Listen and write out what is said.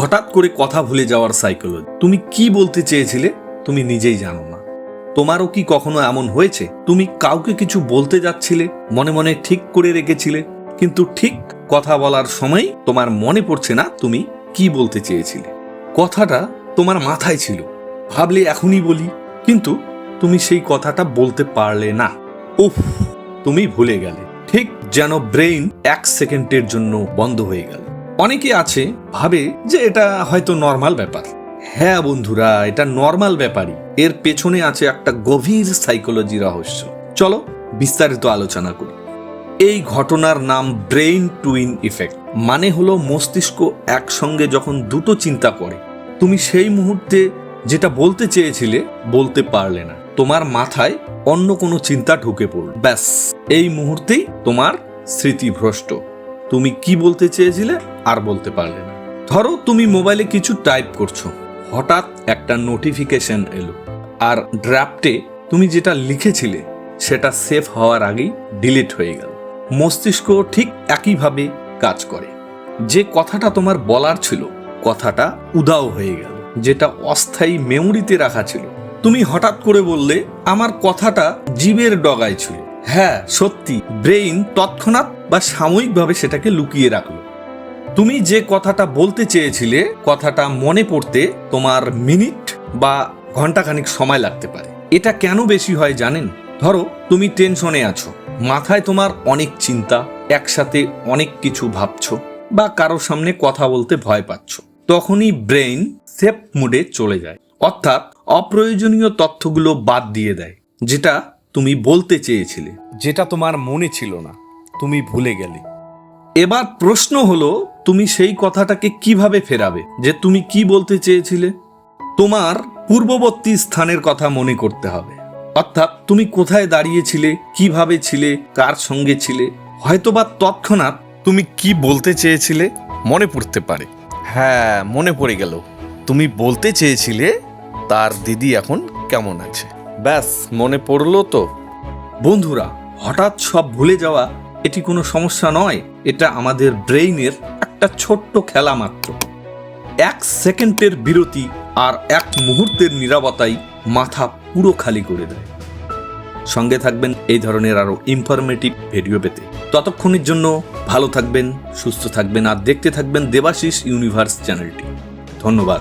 হঠাৎ করে কথা ভুলে যাওয়ার সাইকোলজি তুমি কি বলতে চেয়েছিলে? তুমি নিজেই জানো না। তোমারও কি কখনো এমন হয়েছে? তুমি কাউকে কিছু বলতে যাচ্ছিলে? মনে মনে ঠিক করে রেখেছিলে? কিন্তু ঠিক কথা বলার সময় তোমার মনে পড়ছে না তুমি কি বলতে চেয়েছিলে। কথাটা তোমার মাথায় ছিল। ভাবলে এখনই বলি। কিন্তু তুমি সেই কথাটা বলতে পারলে না। উফ, তুমি ভুলে গেলে। ঠিক যেন ব্রেইন এক সেকেন্ডের জন্য বন্ধ হয়ে গেল। অনেকে আছে, ভাবে যে এটা হয়তো নর্মাল ব্যাপার। হ্যাঁ বন্ধুরা, এটা নর্মাল ব্যাপারই। এর পেছনে আছে একটা গভীর সাইকোলজি রহস্য। চলো বিস্তারিত আলোচনা করি। এই ঘটনার নাম ব্রেইন টুইন ইফেক্ট মানে হলো মস্তিষ্ক একসঙ্গে যখন দুটো চিন্তা করে, তুমি সেই মুহূর্তে যেটা বলতে চেয়েছিলে, বলতে পারলে না। তোমার মাথায় অন্য কোনো চিন্তা ঢুকে পড়ল। ব্যাস, এই মুহূর্তেই তোমার স্মৃতিভ্রষ্ট। তুমি কি বলতে চেয়েছিলে? আর বলতে পারলে না। ধরো তুমি মোবাইলে কিছু টাইপ করছ, হঠাৎ একটা নোটিফিকেশন এলো, আর ড্রাফটে তুমি যেটা লিখেছিলে সেটা সেভ হওয়ার আগেই ডিলিট হয়ে গেল। মস্তিষ্ক ঠিক একইভাবে কাজ করে। যে কথাটা তোমার বলার ছিল, কথাটা উদাও হয়ে গেল, যেটা অস্থায়ী মেমোরিতে রাখা ছিল। তুমি হঠাৎ করে বললে, আমার কথাটা জীবের ডগায় ছিল। হ্যাঁ সত্যি ব্রেইন তৎক্ষণাৎ বা সাময়িকভাবে সেটাকে লুকিয়ে রাখল। তুমি যে কথাটা বলতে চেয়েছিলে, কথাটা মনে পড়তে তোমার মিনিট বা ঘন্টাখানিক সময় লাগতে পারে। এটা কেন বেশি হয় জানেন? ধরো, তুমি টেনশনে আছো, মাথায় তোমার অনেক চিন্তা, একসাথে অনেক কিছু ভাবছ বা কারও সামনে কথা বলতে ভয় পাচ্ছ। তখনই ব্রেইন সেফ মুডে চলে যায়, অর্থাৎ অপ্রয়োজনীয় তথ্যগুলো বাদ দিয়ে দেয়, যেটা তুমি বলতে চেয়েছিলে, যেটা তোমার মনে ছিল না, তুমি ভুলে গেলে। এবার প্রশ্ন হলো তুমি সেই কথাটাকে কীভাবে ফেরাবে? যে তুমি কি বলতে চেয়েছিলে? তোমার পূর্ববর্তী স্থানের কথা মনে করতে হবে। অর্থাৎ তুমি কোথায় দাঁড়িয়েছিলে, কীভাবে ছিলে, কার সঙ্গে ছিলে? হয়তোবা তৎক্ষণাৎ তুমি কি বলতে চেয়েছিলে? মনে পড়তে পারে। হ্যাঁ মনে পড়ে গেল। তুমি বলতে চেয়েছিলে, তার দিদি এখন কেমন আছে? ব্যাস, মনে পড়ল তো। বন্ধুরা, হঠাৎ সব ভুলে যাওয়া এটি কোনো সমস্যা নয়, এটা আমাদের ব্রেইনের একটা ছোট্ট খেলা মাত্র। এক সেকেন্ডের বিরতি আর এক মুহূর্তের নিরাপত্তাই মাথা পুরো খালি করে দেয়। সঙ্গে থাকবেন এই ধরনের আরও ইনফরমেটিভ ভিডিও পেতে। ততক্ষণের জন্য ভালো থাকবেন, সুস্থ থাকবেন আর দেখতে থাকবেন দেবাশিস ইউনিভার্স চ্যানেলটি। ধন্যবাদ।